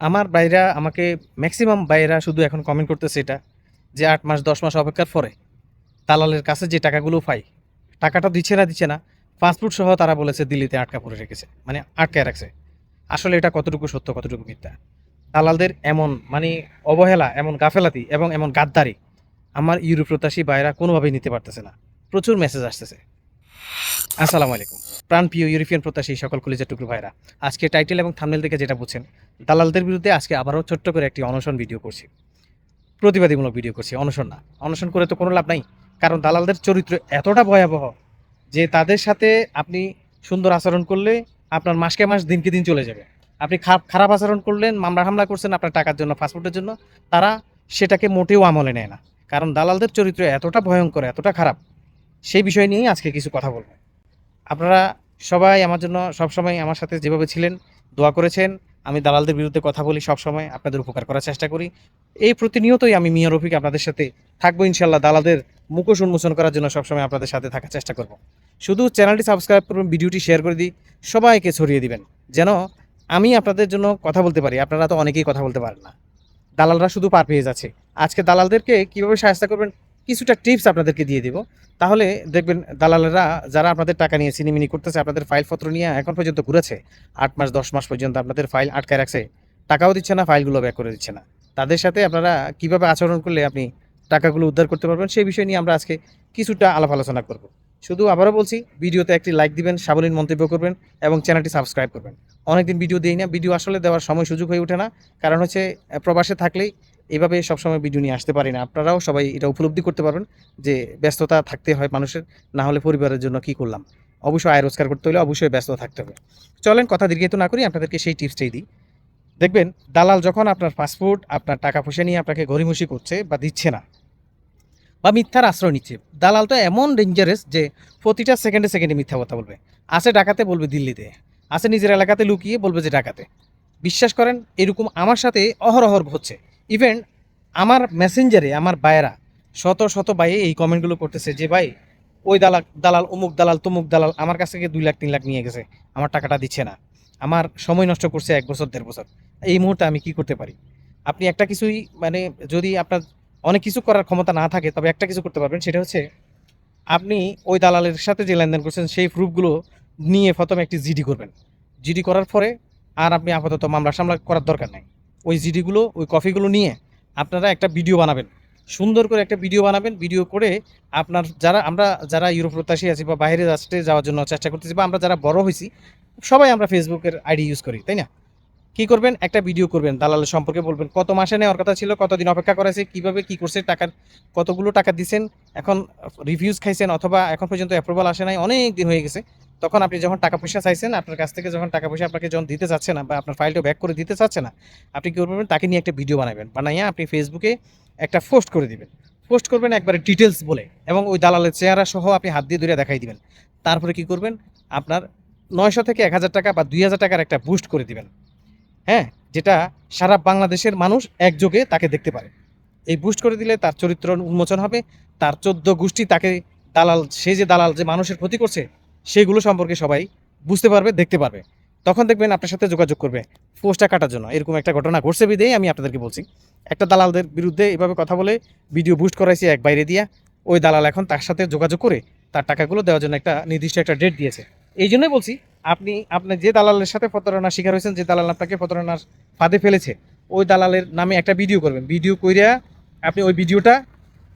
আমার বাইরা আমাকে ম্যাক্সিমাম বাইরা শুধু এখন কমেন্ট করতেছে এটা, যে আট মাস, দশ মাস অপেক্ষার পরে দালালের কাছে যে টাকাগুলো পাই, টাকাটা দিচ্ছে না দিচ্ছে না পাসপোর্ট সহ তারা বলেছে দিল্লিতে আটকা পড়ে রেখেছে মানে আটকায় রাখছে। আসলে এটা কতটুকু সত্য, কতটুকু মিথ্যা? দালালদের এমন মানে অবহেলা, এমন গাফেলাতি এবং এমন গাদ্দারি আমার ইউরোপ প্রত্যাশী বাইরা কোনোভাবেই নিতে পারতেছে না। প্রচুর মেসেজ আসতেছে। আসসালামু আলাইকুম প্রাণপ্রিয় ইউরোপিয়ান প্রত্যাশী সকল কলেজের টুকরো ভাইরা আজকে টাইটেল এবং থামনেল থেকে যেটা বুঝছেন, দালালদের বিরুদ্ধে আজকে আবারও ছোট্ট করে একটি অনশন ভিডিও করছি। প্রতিবাদীমূলক ভিডিও করছি, অনশন না। অনশন করে তো কোনো লাভ নাই, কারণ দালালদের চরিত্র এতটা ভয়াবহ যে তাদের সাথে আপনি সুন্দর আচরণ করলে আপনার মাসকে মাস দিনকে দিন চলে যাবে। আপনি খারাপ খারাপ আচরণ করলেন, মামলা হামলা করছেন আপনার টাকার জন্য, পাসপোর্টের জন্য, তারা সেটাকে মোটেও আমলে নেয় না। কারণ দালালদের চরিত্র এতটা ভয়ঙ্কর, এতটা খারাপ সেই বিষয় নিয়েই আজকে কিছু কথা বলব। আপনারা সবাই আমার জন্য সবসময় আমার সাথে যেভাবে ছিলেন, দোয়া করেছেন। আমি দালালদের বিরুদ্ধে কথা বলি সবসময়, আপনাদের উপকার করার চেষ্টা করি। এই প্রতিনিয়তই আমি মিয়া রফিক আপনাদের সাথে থাকব ইনশাল্লাহ দালালদের মুখোশ উন্মোচন করার জন্য সবসময় আপনাদের সাথে থাকার চেষ্টা করব। শুধু চ্যানেলটি সাবস্ক্রাইব করবেন, ভিডিওটি শেয়ার করে দিই, সবাইকে ছড়িয়ে দিবেন, যেন আমি আপনাদের জন্য কথা বলতে পারি। আপনারা তো অনেকেই কথা বলতে পারেন না। দালালরা শুধু পার পেয়ে যাচ্ছে। আজকে দালালদেরকে কীভাবে সাহায্য করবেন কিছুটা টিপস আপনাদেরকে দিয়ে দেবো। তাহলে দেখবেন দালালেরা যারা আপনাদের টাকা নিয়ে সিনেমিনি করতেছে, আপনাদের ফাইলপত্র নিয়ে এখন পর্যন্ত ঘুরেছে, আট মাস, দশ মাস পর্যন্ত আপনাদের ফাইল আটকায় রাখছে, টাকাও দিচ্ছে না, ফাইলগুলো ব্যাক করে দিচ্ছে না। তাদের সাথে আপনারা কীভাবে আচরণ করলে আপনি টাকাগুলো উদ্ধার করতে পারবেন, সেই বিষয় নিয়ে আমরা আজকে কিছুটা আলাপ আলোচনা করব। শুধু আবারও বলছি, ভিডিওতে একটি লাইক দিবেন সাবলীন মন্তব্য করবেন এবং চ্যানেলটি সাবস্ক্রাইব করবেন। অনেকদিন ভিডিও দিই না, ভিডিও আসলে দেওয়ার সময় সুযোগ হয়ে ওঠে না, কারণ হচ্ছে প্রবাসে থাকলেই এভাবে সবসময় ভিডিও নিয়ে আসতে পারি না। আপনারাও সবাই এটা উপলব্ধি করতে পারবেন যে ব্যস্ততা থাকতে হয় মানুষের, না হলে পরিবারের জন্য কি করলাম। অবশ্যই আয় রোজগার করতে হলে অবশ্যই ব্যস্ত থাকতে হবে। চলেন কথা দীর্ঘিত না করি, আপনাদেরকে সেই টিপসটাই দিই। দেখবেন, দালাল যখন আপনার পাসপোর্ট আপনার টাকা পয়সা নিয়ে আপনাকে গরিমসি করছে বা দিচ্ছে না বা মিথ্যার আশ্রয় নিচ্ছে, দালাল তো এমন ডেঞ্জারাস যে প্রতিটা সেকেন্ডে সেকেন্ডে মিথ্যা কথা বলবে। আসে ডাকাতে বলবে দিল্লিতে, আসে নিজের এলাকাতে লুকিয়ে বলবে যে ডাকাতে বিশ্বাস করেন, এরকম আমার সাথে অহরহর হচ্ছে। ইভেন আমার মেসেঞ্জারে আমার বায়েরা শত শত বাইয়ে এই কমেন্টগুলো করতেছে যে, ভাই, ওই দালাল দালাল, অমুক দালাল, তমুক দালাল, আমার কাছ থেকে দুই লাখ, তিন লাখ নিয়ে গেছে, আমার টাকাটা দিচ্ছে না। আমার সময় নষ্ট করছে এক বছর, দেড় বছর। এই মুহূর্তে আমি কি করতে পারি? আপনি একটা কিছুই মানে যদি আপনার অনেক কিছু করার ক্ষমতা না থাকে, তবে একটা কিছু করতে পারবেন, সেটা হচ্ছে আপনি ওই দালালের সাথে যে লেনদেন করছেন, সেই প্রুফগুলো নিয়ে প্রথমে একটি জিডি করবেন। জিডি করার পরে আর আপনি আপাতত মামলা সামলা করার দরকার নাই। ওই জিডিগুলো, ওই কফিগুলো নিয়ে আপনারা একটা ভিডিও বানাবেন। সুন্দর করে একটা ভিডিও বানাবেন। ভিডিও করে আপনার যারা, আমরা যারা ইউরোপ প্রত্যাশী আছি বা বাইরে রাষ্ট্রে যাওয়ার জন্য চেষ্টা করতেছি বা আমরা যারা বড় হয়েছি, সবাই আমরা ফেসবুকের আইডি ইউজ করি, তাই না? কি করবেন? একটা ভিডিও করবেন দালালের সম্পর্কে বলবেন, কত মাসে নেওয়ার কথা ছিল, কতদিন অপেক্ষা করেছে, কীভাবে, কি করছে, টাকার, কতগুলো টাকা দিছেন, এখন রিভিউজ খাইছেন অথবা এখন পর্যন্ত অ্যাপ্রুভাল আসে নাই, অনেক দিন হয়ে গেছে। তখন আপনি যখন টাকা পয়সা চাইছেন, আপনার কাছ থেকে যখন টাকা পয়সা আপনাকে যখন দিতে চাচ্ছে না বা আপনার ফাইলটা ব্যাক করে দিতে চাচ্ছে না, আপনি কী করবেন? তাকে নিয়ে একটা ভিডিও বানাবেন। বানাইয়া আপনি ফেসবুকে একটা পোস্ট করে দিবেন। পোস্ট করবেন একবারে ডিটেলস বলে এবং ওই দালালের চেহারা সহ আপনি হাত দিয়ে ধরে দেখাই দিবেন। তারপরে কি করবেন? আপনার নয়শো থেকে এক হাজার টাকা বা দুই হাজার টাকার একটা বুস্ট করে দিবেন। হ্যাঁ? যেটা সারা বাংলাদেশের মানুষ একযোগে তাকে দেখতে পারে। এই বুস্ট করে দিলে তার চরিত্র উন্মোচন হবে। তার চোদ্দ গোষ্ঠী তাকে দালাল, সে যে দালাল যে মানুষের ক্ষতি করছে সেগুলো সম্পর্কে সবাই বুঝতে পারবে, দেখতে পারবে। তখন দেখবেন আপনার সাথে যোগাযোগ করবে পোস্টটা কাটার জন্য। এরকম একটা ঘটনা ঘটছে বিধেই আমি আপনাদেরকে বলছি। একটা দালালদের বিরুদ্ধে এভাবে কথা বলে ভিডিও বুস্ট করাইছি এক বাইরে দিয়া। ওই দালাল এখন তার সাথে যোগাযোগ করে তার টাকাগুলো দেওয়ার জন্য একটা নির্দিষ্ট একটা ডেট দিয়েছে। এই জন্যই বলছি, আপনি আপনি যে দালালের সাথে প্রতারণার শিকার হয়েছেন, যে দালাল আপনাকে প্রতারণার ফাঁদে ফেলেছে, ওই দালালের নামে একটা ভিডিও করবেন। ভিডিও কইরা আপনি ওই ভিডিওটা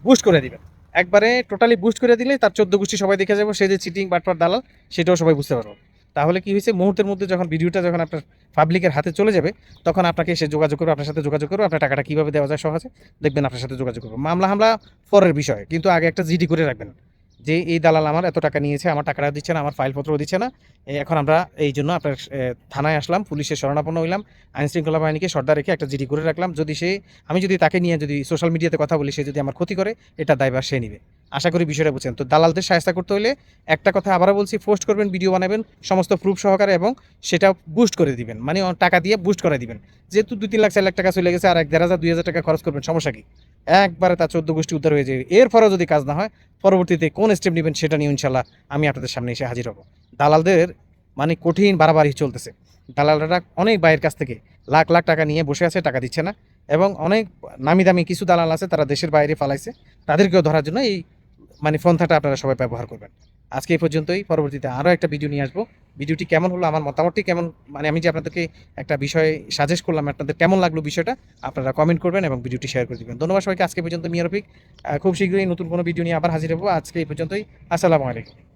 বুস্ট করে দিবেন। একবারে টোটালি বুস্ট করে দিলে তার চোদ্দ গোষ্ঠী সবাই দেখে যাব, সে যে চিটিং বাটপার দালাল, সেটাও সবাই বুঝতে পারব। তাহলে কি হয়েছে? মুহূর্তের মধ্যে যখন ভিডিওটা যখন আপনার পাবলিকের হাতে চলে যাবে, তখন আপনাকে সে যোগাযোগ করবে, আপনার সাথে যোগাযোগ করবে, আপনার টাকাটা কীভাবে দেওয়া যায় সহজে, দেখবেন আপনার সাথে যোগাযোগ করবে। মামলা হামলা পরের বিষয়, কিন্তু আগে একটা জিডি করে রাখবেন। যে এই দালাল আমার এত টাকা নিয়েছে, আমার টাকাটা দিচ্ছে না, আমার ফাইলপত্রও দিচ্ছে না। এখন আমরা এই জন্য আপনার থানায় আসলাম, পুলিশের শরণাপন্ন হইলাম। আইন শৃঙ্খলা বাহিনীকে সর্দার রেখে একটা জিডি করে রাখলাম। যদি সে, আমি যদি তাকে নিয়ে যদি সোশ্যাল মিডিয়াতে কথা বলি, সে যদি আমার ক্ষতি করে, এটা দায়ভার সে নিবে। আশা করি বিষয়টা বুঝছেন। তো দালালদের সাহায্য করতে হলে একটা কথা আবারও বলছি পোস্ট করবেন ভিডিও বানাবেন, সমস্ত প্রুফ সহকারে এবং সেটা বুস্ট করে দিবেন। মানে টাকা দিয়ে বুস্ট করে দিবেন। যেহেতু দুই তিন লাখ, চার লাখ টাকা চলে গেছে, আর এক দেড় হাজার, দুই হাজার টাকা খরচ করবেন, সমস্যা কি? একবারে তার চোদ্দ গোষ্ঠী উদ্ধার হয়ে যাবে। এরপরেও যদি কাজ না হয়, পরবর্তীতে কোন স্টেপ নেবেন সেটা নিয়ে ইনশাল্লাহ আমি আপনাদের সামনে এসে হাজির হব। দালালদের মানে কঠিন বাড়াবাড়ি চলতেছে। দালালরা অনেক বাইরের কাছ থেকে লাখ লাখ টাকা নিয়ে বসে আছে, টাকা দিচ্ছে না। এবং অনেক নামি দামি কিছু দালাল আছে, তারা দেশের বাইরে ফালাইছে তাদেরকেও ধরার জন্য এই মানে পন্থাটা আপনারা সবাই ব্যবহার করবেন। আজকে এই পর্যন্তই। পরবর্তীতে আরও একটা ভিডিও নিয়ে আসব। ভিডিওটি কেমন হলো, আমার মতামতটি কেমন? মানে আমি যে আপনাদেরকে একটা বিষয় সাজেস্ট করলাম, আপনাদের কেমন লাগল বিষয়টা, আপনারা কমেন্ট করবেন এবং ভিডিওটি শেয়ার করে দেবেন। ধন্যবাদ সবাইকে, আজকে পর্যন্ত মিয়ারফিক খুব শীঘ্রই নতুন কোনো ভিডিও নিয়ে আবার হাজির হব। আজকে এই পর্যন্তই। আসসালামু আলাইকুম।